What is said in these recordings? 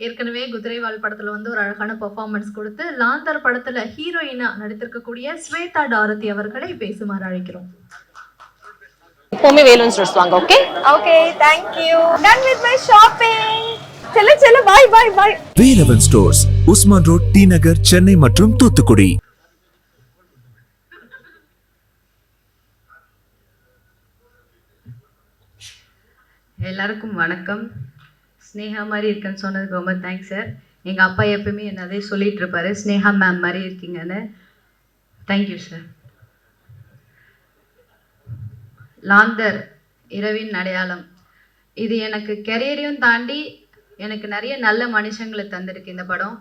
ஏற்கனவே குதிரைவால் படத்துல வந்து ஒரு அழகான பெர்ஃபார்மன்ஸ் கொடுத்து லாந்தர் படத்துல ஹீரோயினா நடித்திருக்கக்கூடிய ஸ்வேதா டாரதி அவர்களை பேசுமாறு அழைக்கிறோம். எப்பவுமே வேலூன் ஸ்டோர்ஸ் வாங்க okay Okay, thank you. Done with my shopping. செல்ல செல்ல bye bye bye Velavan stores Usman road T Nagar Chennai மற்றும் தூத்துக்குடி. எல்லாருக்கும் வணக்கம். ஸ்னேகா மாதிரி இருக்கேன்னு சொன்னதுக்கு ரொம்ப தேங்க்ஸ் சார் எங்கள் அப்பா எப்பவுமே என்ன அதே சொல்லிகிட்டு இருப்பாரு. ஸ்னேகா மேம் மாதிரி இருக்கீங்கன்னு. தேங்க்யூ சார் லாந்தர் இரவின் அடையாளம். இது எனக்கு கெரியரையும் தாண்டி எனக்கு நிறைய நல்ல மனுஷங்களை தந்திருக்கு இந்த படம்.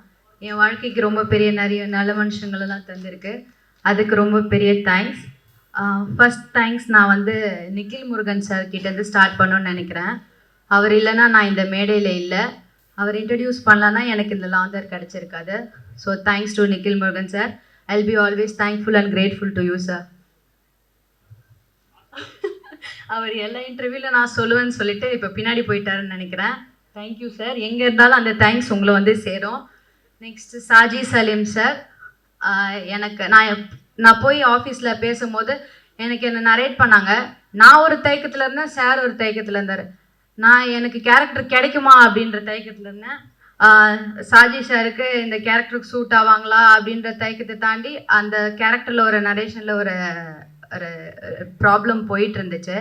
என் வாழ்க்கைக்கு ரொம்ப பெரிய நிறைய நல்ல மனுஷங்களெல்லாம் தந்திருக்கு. அதுக்கு ரொம்ப பெரிய தேங்க்ஸ் ஃபஸ்ட் தேங்க்ஸ் நான் வந்து நிக்கில் முருகன் சார் கிட்டேருந்து ஸ்டார்ட் பண்ணணும்னு நினைக்கிறேன். அவர் இல்லைன்னா நான் இந்த மேடையில் இல்லை. அவர் இன்ட்ரடியூஸ் பண்ணலன்னா எனக்கு இந்த லாந்தர் கிடச்சிருக்காது. So thanks to Nikhil Murugan sir I'll be always thankful and grateful to you sir அவர் எல்லா இன்டர்வியூவில் நான் சொல்லுவேன்னு சொல்லிட்டு இப்போ பின்னாடி போயிட்டாருன்னு நினைக்கிறேன். தேங்க்யூ சார் எங்கே இருந்தாலும் அந்த தேங்க்ஸ் உங்களை வந்து சேரும். நெக்ஸ்ட்டு சாஜி சலீம் சார் எனக்கு நான் நான் போய் ஆஃபீஸில் பேசும்போது எனக்கு என்ன நரேட் பண்ணாங்க. நான் ஒரு தயக்கத்தில் இருந்தேன் சார் ஒரு தயக்கத்தில் இருந்தார். நான் எனக்கு கேரக்டர் கிடைக்குமா அப்படின்ற தயக்கத்தில் இருந்தேன். சாஜி சாருக்கு இந்த கேரக்டருக்கு சூட் ஆவாங்களா அப்படின்ற தயக்கத்தை தாண்டி அந்த கேரக்டரில் ஒரு நரேஷனில் ஒரு ஒரு ப்ராப்ளம் போயிட்டு இருந்துச்சு.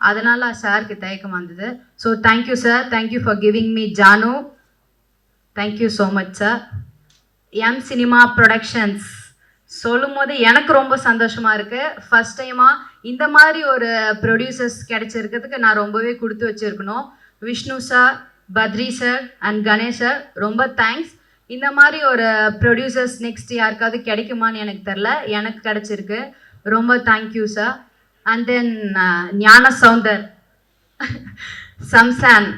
அதனால சாருக்கு தயக்கம் வந்தது. So thank you sir thank you for giving me Janu thank you so much sir M cinema productions சொல்லும் போது எனக்கு ரொம்ப சந்தோஷமாக இருக்குது ஃபஸ்ட் டைமாக இந்த மாதிரி ஒரு ப்ரொடியூசர்ஸ் கிடைச்சிருக்கிறதுக்கு நான் ரொம்பவே கொடுத்து வச்சிருக்கணும். Vishnu sir Badri sir and Ganesh sir ரொம்ப தேங்க்ஸ் இந்த மாதிரி ஒரு ப்ரொடியூசர்ஸ் நெக்ஸ்ட் யாருக்காவது கிடைக்குமான்னு எனக்கு தெரில எனக்கு கிடைச்சிருக்கு. ரொம்ப தேங்க்யூ சார் அண்ட் தென் ஞான சவுந்தர். சம்சான்.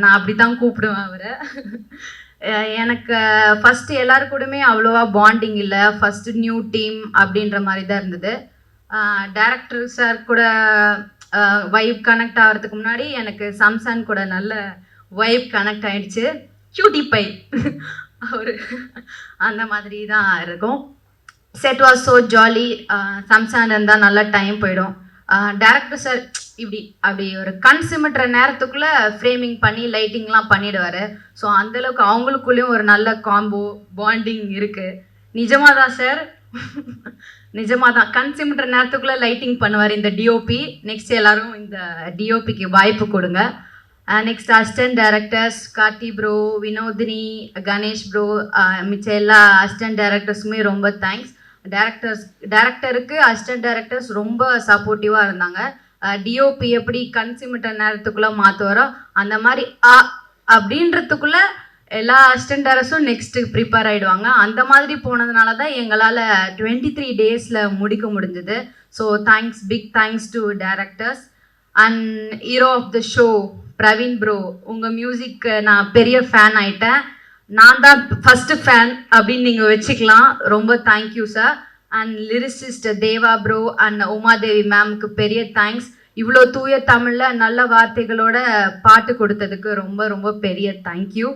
நான் அப்படி தான் கூப்பிடுவேன் அவரை. எனக்கு ஃபஸ்ட்டு எல்லாரு கூடமே அவ்வளோவா பாண்டிங் இல்லை. ஃபஸ்ட்டு நியூ டீம் அப்படின்ற மாதிரி தான் இருந்தது. டேரக்டர் சார் கூட வைப் கனெக்ட் ஆகிறதுக்கு முன்னாடி எனக்கு சம்சான் கூட நல்ல வைப் கனெக்ட் ஆயிடுச்சு. கியூட்டி பை அவர் அந்த மாதிரி தான் இருக்கும். Set was so jolly Samson இருந்தால் நல்லா டைம் போயிடும். டேரக்டர் சார் இப்படி அப்படி ஒரு கண் சிமிட்டுற நேரத்துக்குள்ளே ஃப்ரேமிங் பண்ணி லைட்டிங்லாம் பண்ணிடுவார். ஸோ அந்தளவுக்கு அவங்களுக்குள்ளேயும் ஒரு நல்ல காம்போ பாண்டிங் இருக்குது நிஜமாக தான் சார் நிஜமாக தான் கண் சிமிட்டுற நேரத்துக்குள்ளே லைட்டிங் பண்ணுவார் இந்த டிஓபி நெக்ஸ்ட் எல்லாரும் இந்த டிஓபிக்கு வாய்ப்பு கொடுங்க. Next assistant directors Karthi bro Vinodhini Ganesh bro மிச்ச எல்லா அசிஸ்டன்ட் டைரக்டர்ஸுமே ரொம்ப தேங்க்ஸ் டேரக்டர்ஸ் டேரக்டருக்கு அசிஸ்டன்ட் டைரக்டர்ஸ் ரொம்ப சப்போர்ட்டிவாக இருந்தாங்க. டிஓபி எப்படி கண் சிமிட்ட நேரத்துக்குள்ளே மாற்றுவாரோ அந்த மாதிரி ஆ அப்படின்றதுக்குள்ளே எல்லா அஸ்டண்டரஸும் டேரக்டர்ஸும் நெக்ஸ்ட்டு ப்ரிப்பேர் ஆகிடுவாங்க அந்த மாதிரி போனதுனால தான் எங்களால் டுவெண்ட்டி த்ரீ டேஸில் முடிக்க முடிஞ்சது. So thanks big thanks to directors and hero of the show Praveen bro உங்கள் மியூசிக் நான் பெரிய ஃபேன் ஆயிட்டேன். நான் தான் ஃபஸ்ட்டு ஃபேன் அப்படின்னு நீங்கள் வச்சுக்கலாம். ரொம்ப thank you sir and lyricist Deva bro and Umadevi மேம்க்கு பெரிய தேங்க்ஸ் இவ்வளோ தூய தமிழில் நல்ல வார்த்தைகளோட பாட்டு கொடுத்ததுக்கு ரொம்ப ரொம்ப பெரிய தேங்க்யூ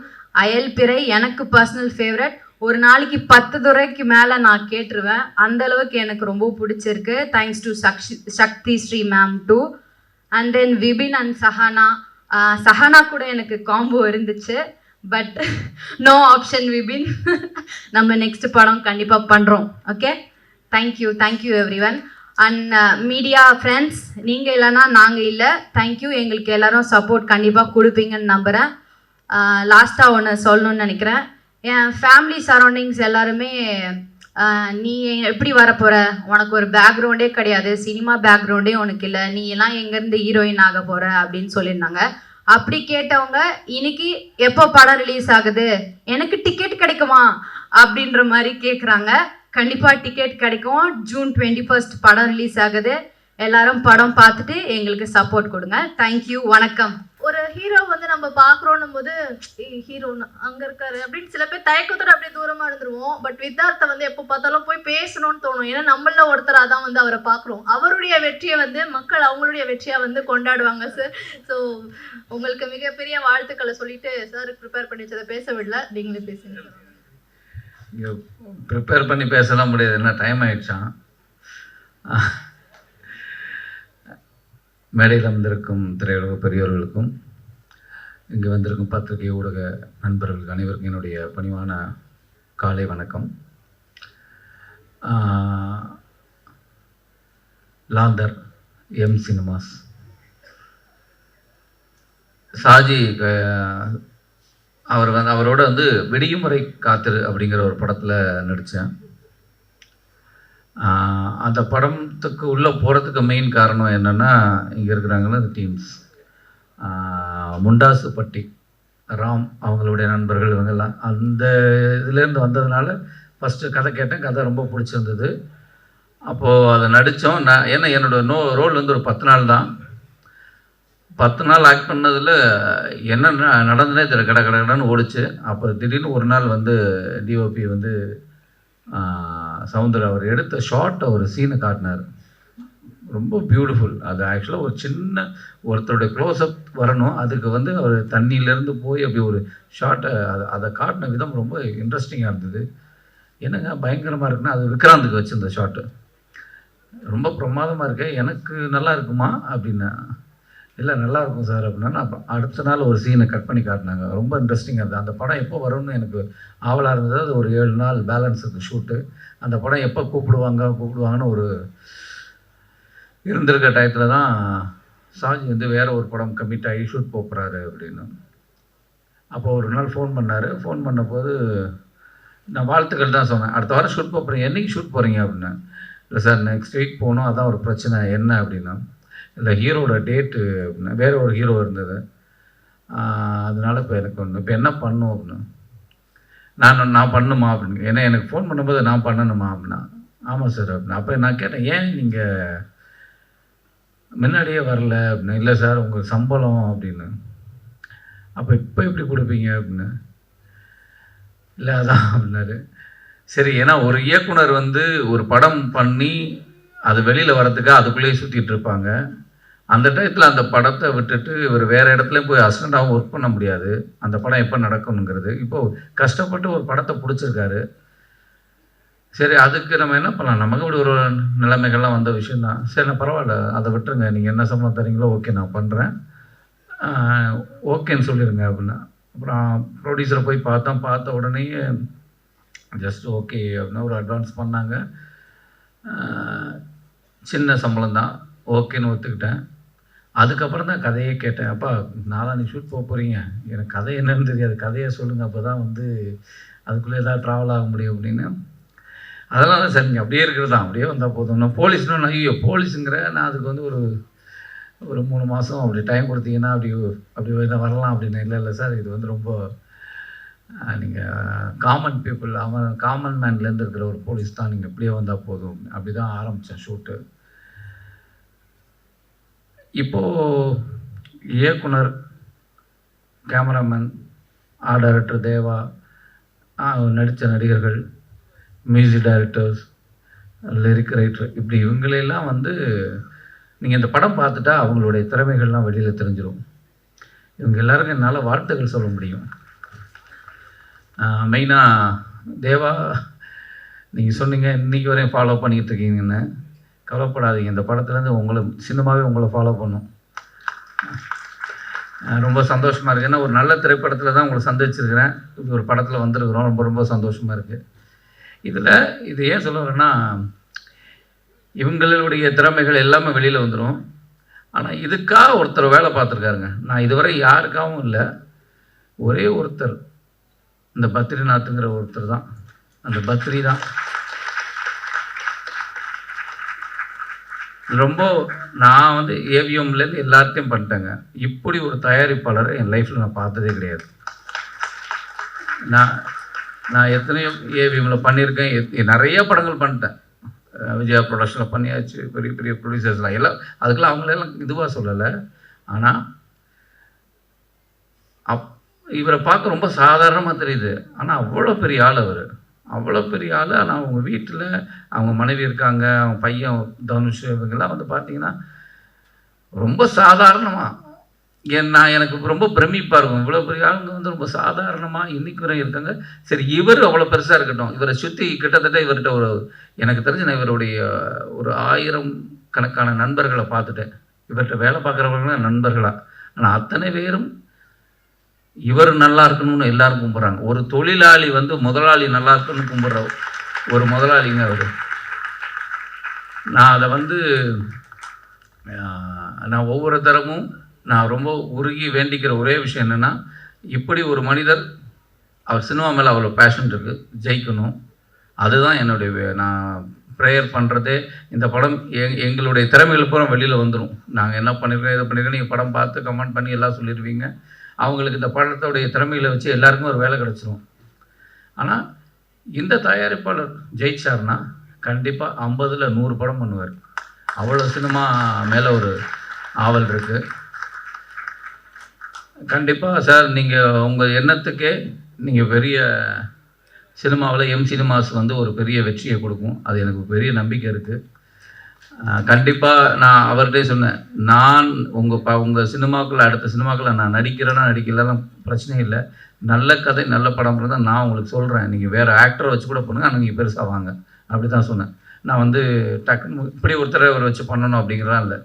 அயல் பிறை எனக்கு பர்சனல் ஃபேவரட் ஒரு நாளைக்கு பத்து துறைக்கு மேலே நான் கேட்டுருவேன். அந்த அளவுக்கு எனக்கு ரொம்ப பிடிச்சிருக்கு. Thanks to Sakshi Sakthi Sri ma'am too and then Vipin and Sahana Sahana கூட எனக்கு காம்போ இருந்துச்சு. பட் நோ ஆப்ஷன் விபின் நம்ம நெக்ஸ்ட் படம் கண்டிப்பாக பண்ணுறோம் okay thank you thank you everyone and media friends நீங்கள் இல்லைன்னா நாங்கள் இல்லை. தேங்க்யூ எங்களுக்கு எல்லாரும் சப்போர்ட் கண்டிப்பாக கொடுப்பீங்கன்னு நம்புகிறேன் லாஸ்ட்டாக ஒன்று சொல்லணும்னு நினைக்கிறேன். என் ஃபேமிலி சரௌண்டிங்ஸ் எல்லாருமே நீ எப்படி வரப்போகிற உனக்கு ஒரு பேக்ரவுண்டே கிடையாது. சினிமா பேக்ரவுண்டே உனக்கு இல்லை. நீ எல்லாம் எங்கேருந்து ஹீரோயின் ஆக போகிற அப்படின்னு சொல்லியிருந்தாங்க. அப்படி கேட்டவங்க இன்னைக்கு எப்போ படம் ரிலீஸ் ஆகுது? எனக்கு டிக்கெட் கிடைக்குமா? அப்படின்ற மாதிரி கேட்குறாங்க கண்டிப்பாக டிக்கெட் கிடைக்கும். ஜூன் டுவெண்ட்டி ஃபர்ஸ்ட் படம் ரிலீஸ் ஆகுது. எல்லாரும் படம் பார்த்துட்டு எங்களுக்கு சப்போர்ட் கொடுங்க. தேங்க்யூ வணக்கம். ஒரு ஹீரோ வந்து நம்ம பாக்குறோம் போது ஹீரோ அங்க இருக்காரு. அப்படின்னு சில பேர் தயக்கத்தோட அப்படியே தூரமா இருந்துருவோம். பட் வித்தார்த்த வந்து எப்போ பார்த்தாலும் போய் பேசணும்னு தோணும். ஏன்னா நம்மள ஒருத்தரா தான் வந்து அவரை பாக்குறோம் அவருடைய வெற்றியை வந்து மக்கள் அவங்களுடைய வெற்றியா வந்து கொண்டாடுவாங்க சார் ஸோ உங்களுக்கு மிகப்பெரிய வாழ்த்துக்களை சொல்லிட்டு சார் ப்ரிப்பேர் பண்ணி வச்சதை பேச விடல. நீங்களே பேசுங்க. ப்ரிப்பேர் பண்ணி பேசலாம் முடியாது. என்ன டைம் ஆயிடுச்சான் மேடையில் வந்திருக்கும் திரையுலக பெரியோர்களுக்கும் இங்கே வந்திருக்கும் பத்திரிகை ஊடக நண்பர்களுக்கு அனைவருக்கும் என்னுடைய பணிவான காலை வணக்கம். Lanthar M cinemas. சாஜி அவர் வந்து அவரோட வந்து விடியும் வரை காத்திரு அப்படிங்கிற ஒரு படத்தில் நடித்தேன் அந்த படத்துக்கு உள்ளே போகிறதுக்கு மெயின் காரணம் என்னென்னா இங்கே இருக்கிறாங்கன்னா அந்த டீம்ஸ் முண்டாசுப்பட்டி ராம் அவங்களுடைய நண்பர்கள் இவங்கெல்லாம் அந்த இதுலேருந்து வந்ததுனால ஃபஸ்ட்டு கதை கேட்டேன். கதை ரொம்ப பிடிச்சிருந்தது. அப்போது அதை நடித்தோம் நான் ஏன்னா என்னோட நோ ரோல் வந்து ஒரு பத்து நாள் தான். பத்து நாள் ஆக்ட் பண்ணதில் என்ன நடந்துனே நடந்ததுனே தெரியல. கட கட கடன்னு ஓடிச்சு. அப்புறம் திடீர்னு ஒரு நாள் வந்து டிஓபி வந்து சவுந்தர் அவர் எடுத்த ஷார்ட்டை ஒரு சீனை காட்டினார். ரொம்ப பியூட்டிஃபுல் அது ஆக்சுவலாக ஒரு சின்ன ஒருத்தருடைய க்ளோஸ்அப் வரணும். அதுக்கு வந்து அவர் தண்ணியிலேருந்து போய் அப்படி ஒரு ஷார்ட்டை அதை அதை காட்டின விதம் ரொம்ப இன்ட்ரெஸ்டிங்காக இருந்தது. என்னங்க பயங்கரமாக இருக்குன்னா அது விக்ராந்துக்கு வச்சிருந்த ஷார்ட்டு ரொம்ப பிரமாதமாக இருக்கு எனக்கு நல்லா இருக்குமா? அப்படின்னா இல்லை நல்லா இருக்கும் சார் அப்படின்னா அடுத்த நாள் ஒரு சீனை கட் பண்ணி காட்டினாங்க. ரொம்ப இன்ட்ரெஸ்டிங்காக இருந்தது. அந்த படம் எப்போ வரும்னு எனக்கு ஆவலாக இருந்தது. அது ஒரு ஏழு நாள் பேலன்ஸ் இருக்குது ஷூட்டு அந்த படம் எப்போ கூப்பிடுவாங்க கூப்பிடுவாங்கன்னு ஒரு இருந்திருக்க டயத்தில் தான் சாஜி வந்து வேறு ஒரு படம் கம்மிட் ஆகி ஷூட் போகிறாரு அப்படின்னு. அப்போ ஒரு நாள் ஃபோன் பண்ணார். ஃபோன் பண்ணபோது நான் வாழ்த்துக்கள் தான் சொன்னேன். அடுத்த வாரம் ஷூட் போகிறேன் என்னைக்கு ஷூட் போகிறீங்க அப்படின்னு. இல்லை சார் நெக்ஸ்ட் வீக் போகணும். அதான் ஒரு பிரச்சனை. என்ன அப்படின்னா. இல்லை ஹீரோட டேட்டு அப்படின்னா வேற ஒரு ஹீரோ இருந்தது. அதனால் இப்போ எனக்கு ஒன்று இப்போ என்ன பண்ணும் அப்படின்னு. நான் நான் பண்ணுமா அப்படின்னு. ஏன்னா எனக்கு ஃபோன் பண்ணும்போது நான் பண்ணணுமா அப்படின்னா. ஆமாம் சார் அப்படின்னா. அப்போ நான் கேட்டேன் ஏன் நீங்கள் முன்னாடியே வரல? அப்படின்னு. இல்லை சார் உங்களுக்கு சம்பளம் அப்படின்னு. அப்போ இப்போ எப்படி கொடுப்பீங்க? அப்படின்னு. இல்லை அதான் அப்படின்னாரு. சரி ஏன்னா ஒரு இயக்குனர் வந்து ஒரு படம் பண்ணி அது வெளியில் வரதுக்கு அதுக்குள்ளேயே சுற்றிட்டு இருப்பாங்க. அந்த டயத்தில் அந்த படத்தை விட்டுட்டு இவர் வேறு இடத்துலையும் போய் அசிஸ்டண்ட்டாகவும் ஒர்க் பண்ண முடியாது. அந்த படம் எப்போ நடக்கணுங்கிறது இப்போ கஷ்டப்பட்டு ஒரு படத்தை பிடிச்சிருக்காரு. சரி அதுக்கு நம்ம என்ன பண்ணலாம்? நமக்கு இப்படி ஒரு நிலைமைகள்லாம் வந்த விஷயந்தான் சரி நான் பரவாயில்ல. அதை விட்டுருங்க. நீங்கள் என்ன சம்பளம் தரீங்களோ ஓகே நான் பண்ணுறேன் ஓகேன்னு சொல்லிடுங்க அப்படின்னா. அப்புறம் ப்ரொடியூசரை போய் பார்த்தோம். பார்த்த உடனே ஜஸ்ட் ஓகே அப்படின்னா ஒரு அட்வான்ஸ் பண்ணாங்க. சின்ன சம்பளம் தான் ஓகேன்னு ஒத்துக்கிட்டேன். அதுக்கப்புறம் தான் கதையே கேட்டேன். அப்பா நாளாக நீ ஷூட் போக போகிறீங்க எனக்கு கதை என்னன்னு தெரியாது. கதையை சொல்லுங்கள் அப்போ தான் வந்து அதுக்குள்ளே ஏதாவது ட்ராவல் ஆக முடியும் அப்படின்னு. அதெல்லாம் தான் சரிங்க. அப்படியே இருக்கிறது தான். அப்படியே வந்தால் போதும். நான் போலீஸ்னு ஐயோ போலீஸுங்கிற நான் அதுக்கு வந்து ஒரு ஒரு மூணு மாதம் அப்படி டைம் கொடுத்தீங்கன்னா அப்படி அப்படி வரலாம் அப்படின்னு. இல்லை இல்லை சார் இது வந்து ரொம்ப நீங்கள் காமன் பீப்புள் அவன் காமன் மேன்லேருந்து இருக்கிற ஒரு போலீஸ் தான். நீங்கள் இப்படியே வந்தால் போதும். அப்படி தான் ஆரம்பித்தேன் ஷூட்டு இப்போது இயக்குனர் கேமராமேன் ஆர்ட் டைரக்டர் தேவா நடித்த நடிகர்கள் மியூசிக் டைரக்டர்ஸ் லிரிக் ரைட்டர் இப்படி இவங்களெல்லாம் வந்து நீங்கள் இந்த படம் பார்த்துட்டா அவங்களுடைய திறமைகள்லாம் வெளியில் தெரிஞ்சிடும் இவங்க எல்லாருக்கும் என்னால் வாழ்த்துக்கள் சொல்ல முடியும். மெயினாக தேவா நீங்கள் சொன்னீங்க இன்றைக்கி வரையும் ஃபாலோ பண்ணிக்கிட்டு இருக்கீங்கன்னு. கவலைப்படாதீங்க. இந்த படத்துலேருந்து உங்களை சின்னமாகவே உங்களை ஃபாலோ பண்ணும். ரொம்ப சந்தோஷமாக இருக்குது ஏன்னா ஒரு நல்ல திரைப்படத்தில் தான் உங்களை சந்திச்சிருக்கிறேன். இப்படி ஒரு படத்தில் வந்திருக்கிறோம். ரொம்ப ரொம்ப சந்தோஷமாக இருக்குது இதில் இது ஏன் சொல்ல வரேன்னா இவங்களுடைய திறமைகள் எல்லாமே வெளியில் வந்துடும் ஆனால் இதுக்காக ஒருத்தர் வேலை பார்த்துருக்காருங்க. நான் இதுவரை யாருக்காகவும் இல்லை. ஒரே ஒருத்தர். இந்த பத்ரிநாத்துங்கிற ஒருத்தர் தான். அந்த பத்ரி தான். ரொம்ப நான் வந்து ஏவிஎம்லேருந்து எல்லாத்தையும் பண்ணிட்டேங்க. இப்படி ஒரு தயாரிப்பாளரை என் லைஃப்பில் நான் பார்த்ததே கிடையாது. நான் நான் எத்தனையோ ஏவிஎம்மில் பண்ணியிருக்கேன். எத்- நிறைய படங்கள் பண்ணிட்டேன். விஜயா ப்ரொடக்ஷனில் பண்ணியாச்சு. பெரிய பெரிய ப்ரொடியூசர்ஸ்லாம் எல்லாம் அதுக்கெல்லாம் அவங்களெல்லாம் இதுவாக சொல்லலை. ஆனால் அப் இவரை பார்க்க ரொம்ப சாதாரணமாக தெரியுது. ஆனால் அவ்வளோ பெரிய ஆள் அவர். அவ்வளோ பெரிய ஆள். ஆனால் அவங்க வீட்டில் அவங்க மனைவி இருக்காங்க அவங்க பையன் தனுஷ் இவங்கெல்லாம் வந்து பார்த்தீங்கன்னா ரொம்ப சாதாரணமாக என் நான் எனக்கு ரொம்ப பிரமிப்பாக இருக்கும். இவ்வளோ பெரிய ஆளுங்க வந்து ரொம்ப சாதாரணமாக இன்னைக்கு வரை இருக்காங்க. சரி இவர் அவ்வளோ பெருசாக இருக்கட்டும். இவரை சுற்றி கிட்டத்தட்ட இவர்கிட்ட ஒரு எனக்கு தெரிஞ்சு நான் இவருடைய ஒரு ஆயிரம் கணக்கான நண்பர்களை பார்த்துட்டேன். இவர்கிட்ட வேலை பார்க்குறவங்களும் நண்பர்களாக ஆனால் அத்தனை பேரும் இவர் நல்லா இருக்கணும்னு எல்லாரும் கும்பிட்றாங்க. ஒரு தொழிலாளி வந்து முதலாளி நல்லா இருக்கணும்னு கும்பிட்ற ஒரு முதலாளிங்க அவர். நான் அதை வந்து நான் ஒவ்வொரு தரமும் நான் ரொம்ப உருகி வேண்டிக்கிற ஒரே விஷயம் என்னென்னா இப்படி ஒரு மனிதர் அவர் சினிமா மேலே அவ்வளோ பேஷன் இருக்குது ஜெயிக்கணும். அதுதான் என்னுடைய நான் ப்ரேயர் பண்ணுறதே இந்த படம் எங் எங்களுடைய திறமைகள் பூரா வெளியில் வந்துடும் நாங்கள் என்ன பண்ணியிருக்கோம் இதை பண்ணியிருக்கோம் நீங்கள் படம் பார்த்து கமெண்ட் பண்ணி எல்லாம் சொல்லிடுவீங்க அவங்களுக்கு இந்த படத்தோடைய திறமைகளை வச்சு எல்லாருக்குமே ஒரு வேலை கிடச்சிரும். ஆனால் இந்த தயாரிப்பாளர் ஜெயிச்சார்னா கண்டிப்பாக ஐம்பதில் நூறு படம் பண்ணுவார். அவ்வளோ சினிமா மேலே ஒரு ஆவல் இருக்குது கண்டிப்பாக சார் நீங்கள் உங்கள் எண்ணத்துக்கே நீங்கள் பெரிய சினிமாவில் எம் சினிமாஸ் வந்து ஒரு பெரிய வெற்றியை கொடுக்கும். அது எனக்கு பெரிய நம்பிக்கை இருக்குது கண்டிப்பாக நான் அவர்கிட்டே சொன்னேன். நான் உங்கள் ப உங்கள் சினிமாக்கள் அடுத்த சினிமாக்களில் நான் நடிக்கிறேன்னா நடிக்கலாம் பிரச்சனை இல்லை. நல்ல கதை நல்ல படம் தான் நான் உங்களுக்கு சொல்கிறேன் நீங்கள் வேறு ஆக்டரை வச்சு கூட பண்ணுங்க. ஆனால் நீங்கள் பெருசாக வாங்க. அப்படி தான் சொன்னேன். நான் வந்து டக்குன்னு இப்படி ஒருத்தரை அவர் வச்சு பண்ணணும் அப்படிங்கிறலாம் இல்லை.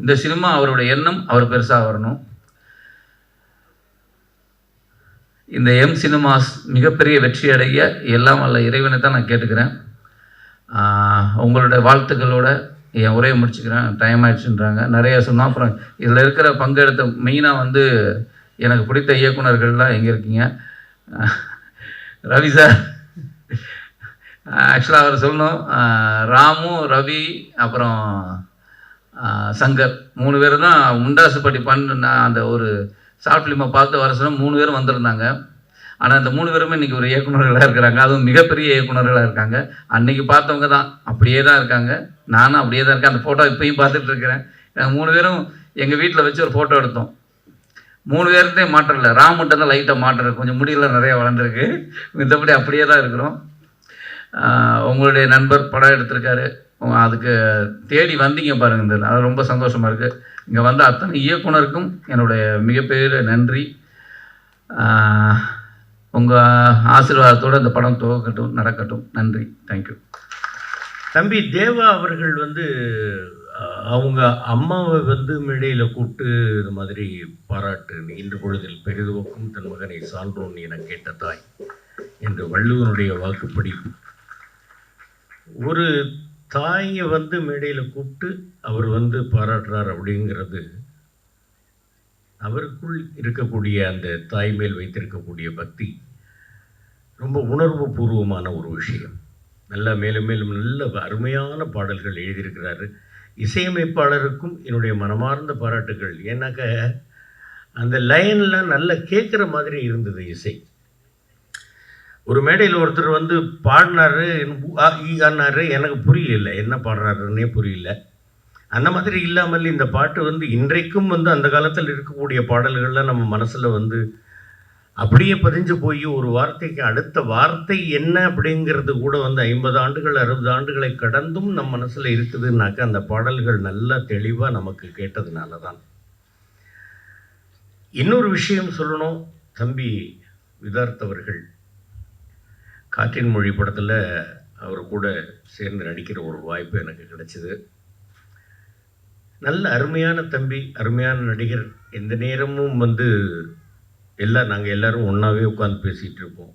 இந்த சினிமா அவருடைய எண்ணம் அவர் பெருசாக வரணும். இந்த எம் சினிமாஸ் மிகப்பெரிய வெற்றி அடைய எல்லாம் வல்ல இறைவனை தான் நான் கேட்டுக்கிறேன். உங்களோட உங்களுடைய வாழ்த்துக்களோட என் உரையை முடிச்சுக்கிறேன். டைம் ஆயிடுச்சுன்றாங்க. நிறைய சொன்னால் அப்புறம் இதில் இருக்கிற பங்கெடுத்த மெயினாக வந்து எனக்கு பிடித்த இயக்குனர்கள்லாம் எங்கே இருக்கீங்க? ரவி சார் ஆக்சுவலாக அவர் சொல்லணும். ராமு ரவி அப்புறம் சங்கர். மூணு பேர் தான் முண்டாசுப்பட்டி பண்ண நான் அந்த ஒரு ஷார்ட் ஃபிலிமை பார்த்து வர சொன்னால் மூணு பேரும் வந்திருந்தாங்க. ஆனால் அந்த மூணு பேருமே இன்றைக்கி ஒரு இயக்குனர்களாக இருக்கிறாங்க. அதுவும் மிகப்பெரிய இயக்குனர்களாக இருக்காங்க. அன்றைக்கி பார்த்தவங்க தான். அப்படியே தான் இருக்காங்க. நானும் அப்படியே தான் இருக்கேன். அந்த ஃபோட்டோ இப்பயும் பார்த்துட்டு இருக்கிறேன். நாங்கள் மூணு பேரும் எங்கள் வீட்டில் வச்சு ஒரு ஃபோட்டோ எடுத்தோம். மூணு பேருந்தையும் மாற்றம் இல்லை. ராம் மட்டும் தான் லைட்டாக மாற்றம் கொஞ்சம் முடியெல்லாம் நிறையா வளர்ந்துருக்கு. மித்தபடி அப்படியே தான் இருக்கிறோம். உங்களுடைய நண்பர் படம் எடுத்திருக்காரு. அதுக்கு தேடி வந்தீங்க பாருங்க. இந்த அது ரொம்ப சந்தோஷமாக இருக்குது இங்கே வந்த அத்தனை இயக்குனருக்கும் என்னுடைய மிகப்பெரிய நன்றி. உங்கள் ஆசீர்வாதத்தோடு இந்த படம் துவக்கட்டும் நடக்கட்டும். நன்றி. தேங்க்யூ தம்பி தேவா அவர்கள் வந்து அவங்க அம்மாவை வந்து மேடையில் கூப்பிட்டு இது மாதிரி பாராட்டு இன்று பொழுதில் பெரிதுவக்கும் தன் மகனை சான்றோன் என கேட்ட தாய் என்று வள்ளுவனுடைய வாக்குப்படி. ஒரு தாயை வந்து மேடையில் கூப்பிட்டு அவர் வந்து பாராட்டுறார் அப்படிங்கிறது அவருக்குள் இருக்கக்கூடிய அந்த தாய் மேல் வைத்திருக்கக்கூடிய பக்தி ரொம்ப உணர்வு பூர்வமான ஒரு விஷயம். நல்லா மேலும் மேலும் நல்ல அருமையான பாடல்கள் எழுதியிருக்கிறாரு. இசையமைப்பாளருக்கும் என்னுடைய மனமார்ந்த பாராட்டுகள். ஏன்னாக்க அந்த லைன்லாம் நல்லா கேட்குற மாதிரி இருந்தது இசை. ஒரு மேடையில் ஒருத்தர் வந்து பாடினாரு ஆனாரு எனக்கு புரியல. என்ன பாடுறாருன்னே புரியல. அந்த மாதிரி இல்லாமல் இந்த பாட்டு வந்து இன்றைக்கும் வந்து அந்த காலத்தில் இருக்கக்கூடிய பாடல்கள்லாம் நம்ம மனசில் வந்து அப்படியே பதிஞ்சு போய் ஒரு வார்த்தைக்கு அடுத்த வார்த்தை என்ன அப்படிங்கிறது கூட வந்து ஐம்பது ஆண்டுகள் அறுபது ஆண்டுகளை கடந்தும் நம் மனசில் இருக்குதுன்னாக்கா அந்த பாடல்கள் நல்லா தெளிவாக நமக்கு கேட்டதுனால தான். இன்னொரு விஷயம் சொல்லணும் தம்பி விதார்த்தவர்கள் காற்றின் மொழி படத்தில் அவர் கூட சேர்ந்து நடிக்கிற ஒரு வாய்ப்பு எனக்கு கிடைச்சிது. நல்ல அருமையான தம்பி அருமையான நடிகர். எந்த நேரமும் வந்து எல்லாம் நாங்கள் எல்லாரும் ஒன்றாவே உட்காந்து பேசிகிட்டு இருப்போம்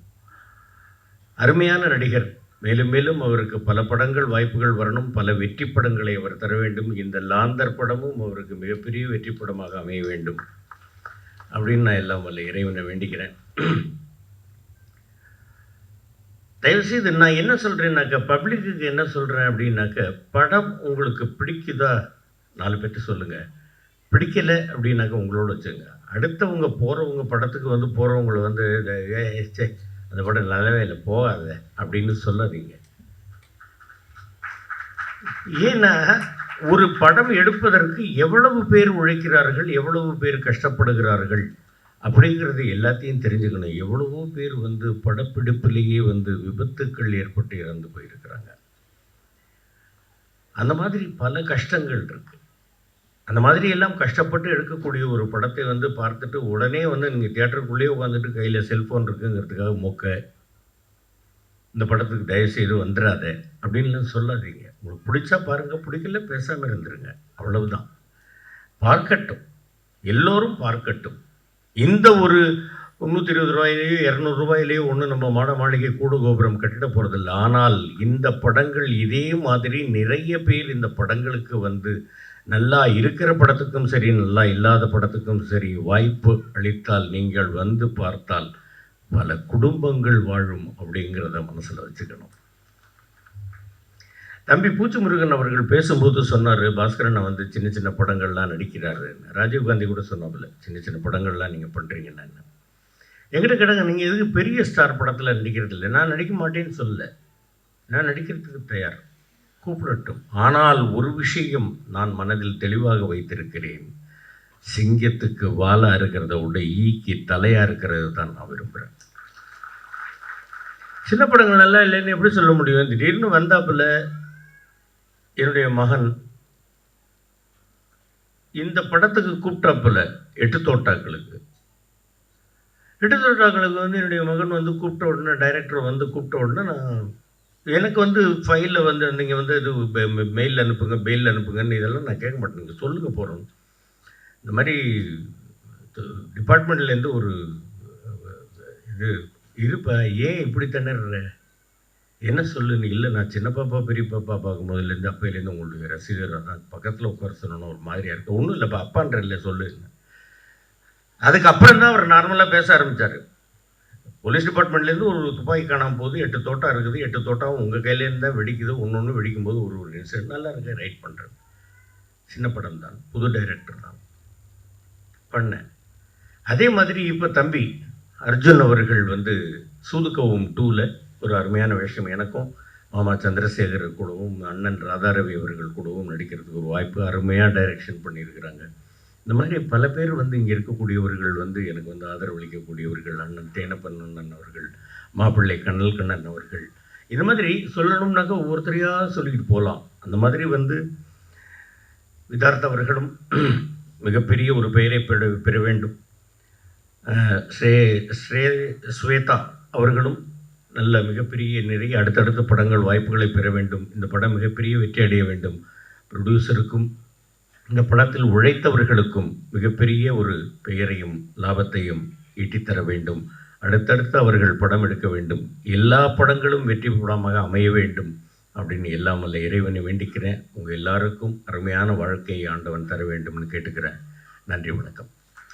அருமையான நடிகர். மேலும் மேலும் அவருக்கு பல படங்கள் வாய்ப்புகள் வரணும். பல வெற்றி படங்களை அவர் தர வேண்டும். இந்த லாந்தர் படமும் அவருக்கு மிகப்பெரிய வெற்றி படமாக அமைய வேண்டும். அப்படின்னு நான் எல்லாம் வல்ல இறைவனை வேண்டிக்கிறேன். தயவுசெய்து நான் என்ன சொல்கிறேன்னாக்கா பப்ளிக்குக்கு என்ன சொல்கிறேன் அப்படின்னாக்க படம் உங்களுக்கு பிடிக்குதா? நாலு பேர்த்து சொல்லுங்கள் பிடிக்கலை அப்படின்னாக்கா உங்களோட வச்சுங்க அடுத்தவங்க போகிறவங்க படத்துக்கு வந்து போகிறவங்களை வந்து இத- அந்த படம் நல்லாவே இல்லை போகாத அப்படின்னு சொல்லாதீங்க. ஏன்னா ஒரு படம் எடுப்பதற்கு எவ்வளவு பேர் உழைக்கிறார்கள் எவ்வளவு பேர் கஷ்டப்படுகிறார்கள் அப்படிங்கிறது எல்லாத்தையும் தெரிஞ்சுக்கணும். எவ்வளவோ பேர் வந்து படப்பிடிப்பிலேயே வந்து விபத்துக்கள் ஏற்பட்டு இறந்து போயிருக்கிறாங்க. அந்த மாதிரி பல கஷ்டங்கள் இருக்குது அந்த மாதிரி எல்லாம் கஷ்டப்பட்டு எடுக்கக்கூடிய ஒரு படத்தை வந்து பார்த்துட்டு உடனே வந்து நீங்கள் தேட்டருக்குள்ளேயே உட்காந்துட்டு கையில் செல்ஃபோன் இருக்குங்கிறதுக்காக மொக்க இந்த படத்துக்கு தயவுசெய்து வந்துடாத அப்படின்லாம் சொல்லாதீங்க. உங்களுக்கு பிடிச்சா பாருங்கள் பிடிக்கல பேசாமல் இருந்துருங்க. அவ்வளவுதான். பார்க்கட்டும். எல்லோரும் பார்க்கட்டும். இந்த ஒரு முந்நூற்றி இருபது ரூபாயிலேயோ இரநூறு ரூபாயிலேயோ நம்ம மாட மாளிகை கூடு கோபுரம் கட்டிட போகிறதில்ல ஆனால் இந்த படங்கள் இதே மாதிரி நிறைய பேர் இந்த படங்களுக்கு வந்து நல்லா இருக்கிற படத்துக்கும் சரி நல்லா இல்லாத படத்துக்கும் சரி வாய்ப்பு அளித்தால் நீங்கள் வந்து பார்த்தால் பல குடும்பங்கள் வாழும் அப்படிங்கிறத மனசில் வச்சுக்கணும். தம்பி பூச்சி முருகன் அவர்கள் பேசும்போது சொன்னார் பாஸ்கரனை வந்து சின்ன சின்ன படங்கள்லாம் நடிக்கிறாரு. ராஜீவ்காந்தி கூட சொன்னாப்புல சின்ன சின்ன படங்கள்லாம் நீங்கள் பண்ணுறீங்கன்னு எங்கிட்ட கிடங்க நீங்கள் எதுக்கு பெரிய ஸ்டார் படத்தில் நடிக்கிறது இல்லை? நான் நடிக்க மாட்டேன்னு சொல்லலை. நான் நடிக்கிறதுக்கு தயார். கூப்பிடட்டும். ஆனால் ஒரு விஷயம் நான் மனதில் தெளிவாக வைத்திருக்கிறேன். சிங்கத்துக்கு வாலா இருக்கிறத விட ஈக்கு தலையா இருக்கிறது தான் நான் விரும்புகிறேன் சின்ன படங்கள் நல்லா இல்லைன்னு எப்படி சொல்ல முடியும்? திடீர்னு வந்தாப்புல என்னுடைய மகன் இந்த படத்துக்கு கூப்பிட்டாப்புல எட்டு தோட்டாக்களுக்கு. எட்டு தோட்டாக்களுக்கு வந்து என்னுடைய மகன் வந்து கூப்பிட்ட உடனே டைரக்டர் வந்து கூப்பிட்ட உடனே நான் எனக்கு வந்து ஃபைலில் வந்து நீங்கள் வந்து இது மெயில் அனுப்புங்க பெயில் அனுப்புங்கன்னு இதெல்லாம் நான் கேட்க மாட்டேன். நீங்கள் சொல்லுங்கள் போகிறோம் இந்த மாதிரி டிபார்ட்மெண்ட்லேருந்து ஒரு இது இருப்பா ஏன் இப்படி திணற என்ன சொல்லுன்னு இல்லை நான் சின்ன பாப்பா பெரிய பாப்பா பார்க்கும்போதுலேருந்து அப்பையிலேருந்து உங்களுக்கு ரசிகராக தான் பக்கத்தில் உட்கார சொல்லணும் ஒரு மாதிரியாக இருக்குது ஒன்றும் இல்லைப்பா அப்பான்ற இல்லை சொல்லு. அதுக்கப்புறம் தான் அவர் நார்மலாக பேச ஆரம்பித்தார் போலீஸ் டிபார்ட்மெண்ட்லேருந்து ஒரு துப்பாக்கி காணாமல் போது எட்டு தோட்டம் இருக்குது எட்டு தோட்டம் உங்கள் கையிலேருந்து தான் வெடிக்குது ஒன்று ஒன்று வெடிக்கும் போது ஒரு ஒரு இன்சிடென்ட் நல்லா இருக்கு ரைட் பண்ணுறது சின்ன படம் தான் புது டைரக்டர் தான். பண்ணேன் அதே மாதிரி இப்போ தம்பி அர்ஜுன் அவர்கள் வந்து சூதுக்கவும் டூவில் ஒரு அருமையான விஷயம் எனக்கும் மாமா சந்திரசேகர் கூடவும் அண்ணன் ராதாரவி அவர்கள் கூடவும் நடிக்கிறதுக்கு ஒரு வாய்ப்பு அருமையாக டைரக்ஷன் பண்ணியிருக்கிறாங்க. இந்த மாதிரி பல பேர் வந்து இங்கே இருக்கக்கூடியவர்கள் வந்து எனக்கு வந்து ஆதரவளிக்கக்கூடியவர்கள் அண்ணன் தேனப்பன் அண்ணன் அவர்கள் மாப்பிள்ளை கண்ணல் கண்ணன் அவர்கள். இது மாதிரி சொல்லணும்னாக்கா ஒவ்வொருத்தரையாக சொல்லிக்கிட்டு போகலாம் அந்த மாதிரி வந்து விதார்த்த அவர்களும் மிகப்பெரிய ஒரு பெயரை பெற பெற வேண்டும். ஸ்ரே ஸ்ரே ஸ்வேதா அவர்களும் நல்ல மிகப்பெரிய நிறைய அடுத்தடுத்த படங்கள் வாய்ப்புகளை பெற வேண்டும். இந்த படம் மிகப்பெரிய வெற்றி அடைய வேண்டும். ப்ரொடியூசருக்கும் இந்த படத்தில் உழைத்தவர்களுக்கும் மிகப்பெரிய ஒரு பெயரையும் லாபத்தையும் ஈட்டித்தர வேண்டும். அடுத்தடுத்து அவர்கள் படம் எடுக்க வேண்டும். எல்லா படங்களும் வெற்றி படமாக அமைய வேண்டும் அப்படின்னு எல்லாம் இறைவனை வேண்டிக்கிறேன். உங்கள் எல்லாருக்கும் அருமையான வாழ்க்கையை ஆண்டவன் தர வேண்டும்னு கேட்டுக்கிறேன். நன்றி வணக்கம்.